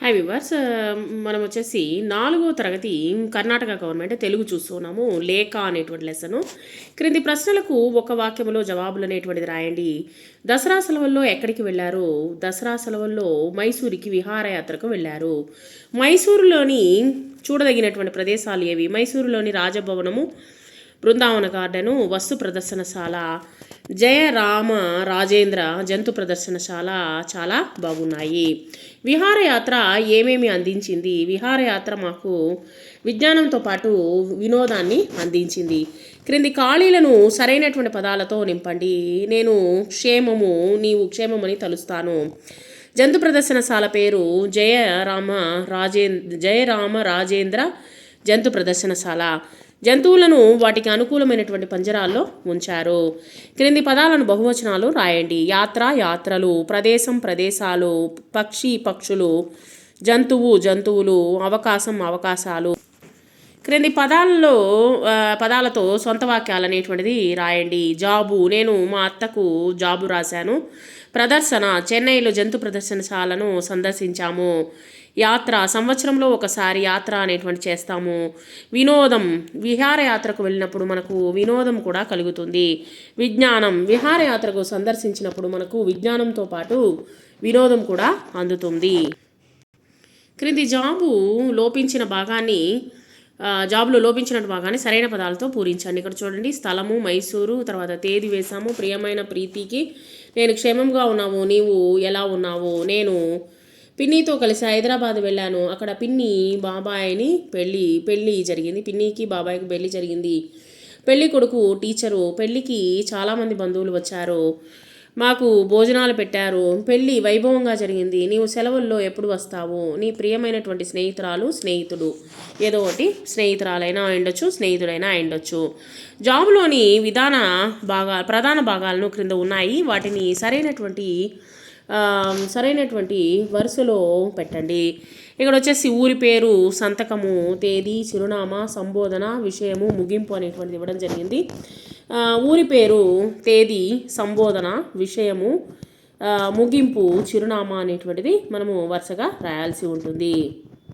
Hi viewers uh, మనం వచ్చేసి నాలుగో తరగతి కర్ణాటక గవర్నమెంట్ తెలుగు చూస్తున్నాము. లేఖ అనేటువంటి లెసను క్రింది ప్రశ్నలకు ఒక వాక్యంలో జవాబులు అనేటువంటిది రాయండి. దసరా సెలవుల్లో ఎక్కడికి వెళ్ళారు? దసరా సెలవుల్లో మైసూరుకి విహారయాత్రకు వెళ్ళారు. మైసూరులోని చూడదగినటువంటి ప్రదేశాలు ఏవి? మైసూరులోని రాజభవనము బృందావన గార్డెను వస్తు ప్రదర్శనశాల జయరామ రాజేంద్ర జంతు ప్రదర్శనశాల చాలా బాగున్నాయి. విహారయాత్ర ఏమేమి అందించింది? విహారయాత్ర మాకు విజ్ఞానంతో పాటు వినోదాన్ని అందించింది. క్రింది ఖాళీలను సరైనటువంటి పదాలతో నింపండి. నేను క్షేమము నీవు క్షేమమని తలుస్తాను. జంతు ప్రదర్శనశాల పేరు జయరామ రాజేంద్ర జయరామ రాజేంద్ర జంతు ప్రదర్శనశాల. జంతువులను వాటికి అనుకూలమైనటువంటి పంజరాల్లో ఉంచారు. క్రింది పదాలను బహువచనాలు రాయండి. యాత్ర యాత్రలు ప్రదేశం ప్రదేశాలు పక్షి పక్షులు జంతువు జంతువులు అవకాశం అవకాశాలు. క్రింది పదాలలో పదాలతో సొంత వాక్యాలు అనేటువంటిది రాయండి. జాబు నేను మా అత్తకు జాబు రాశాను. ప్రదర్శన చెన్నైలో జంతు ప్రదర్శనశాలను సందర్శించాము. యాత్ర సంవత్సరంలో ఒకసారి యాత్ర అనేటువంటి చేస్తాము. వినోదం విహారయాత్రకు వెళ్ళినప్పుడు మనకు వినోదం కూడా కలుగుతుంది. విజ్ఞానం విహారయాత్రకు సందర్శించినప్పుడు మనకు విజ్ఞానంతో పాటు వినోదం కూడా అందుతుంది. క్రింది జాబు లోపించిన భాగాన్ని జాబ్లో లోపించినట్టు భాగాన్ని సరైన పదాలతో పూరించండి. ఇక్కడ చూడండి స్థలము మైసూరు తర్వాత తేదీ వేసాము ప్రియమైన ప్రీతికి నేను క్షేమంగా ఉన్నావు నీవు ఎలా ఉన్నావు? నేను పిన్నితో కలిసి హైదరాబాద్ వెళ్ళాను. అక్కడ పిన్ని బాబాయిని పెళ్ళి పెళ్ళి జరిగింది. పిన్నికి బాబాయికి పెళ్ళి జరిగింది. పెళ్ళి కొడుకు టీచరు పెళ్ళికి చాలామంది బంధువులు వచ్చారు. మాకు భోజనాలు పెట్టారు. పెళ్ళి వైభవంగా జరిగింది. నీవు సెలవుల్లో ఎప్పుడు వస్తావు? నీ ప్రియమైనటువంటి స్నేహితురాలు స్నేహితుడు. ఏదో ఒకటి స్నేహితురాలైనా అయిండొచ్చు స్నేహితుడైనా అయిండొచ్చు. జాబ్లోని విధాన భాగా ప్రధాన భాగాలను క్రింద ఉన్నాయి. వాటిని సరైనటువంటి సరైనటువంటి వరుసలో పెట్టండి. ఇక్కడ వచ్చేసి ఊరి పేరు సంతకము తేదీ చిరునామా సంబోధన విషయము ముగింపు అనేటువంటిది ఇవ్వడం జరిగింది. ఊరి పేరు తేదీ సంబోధన విషయము ముగింపు చిరునామా అనేటువంటిది మనము వరుసగా రాయాల్సి ఉంటుంది.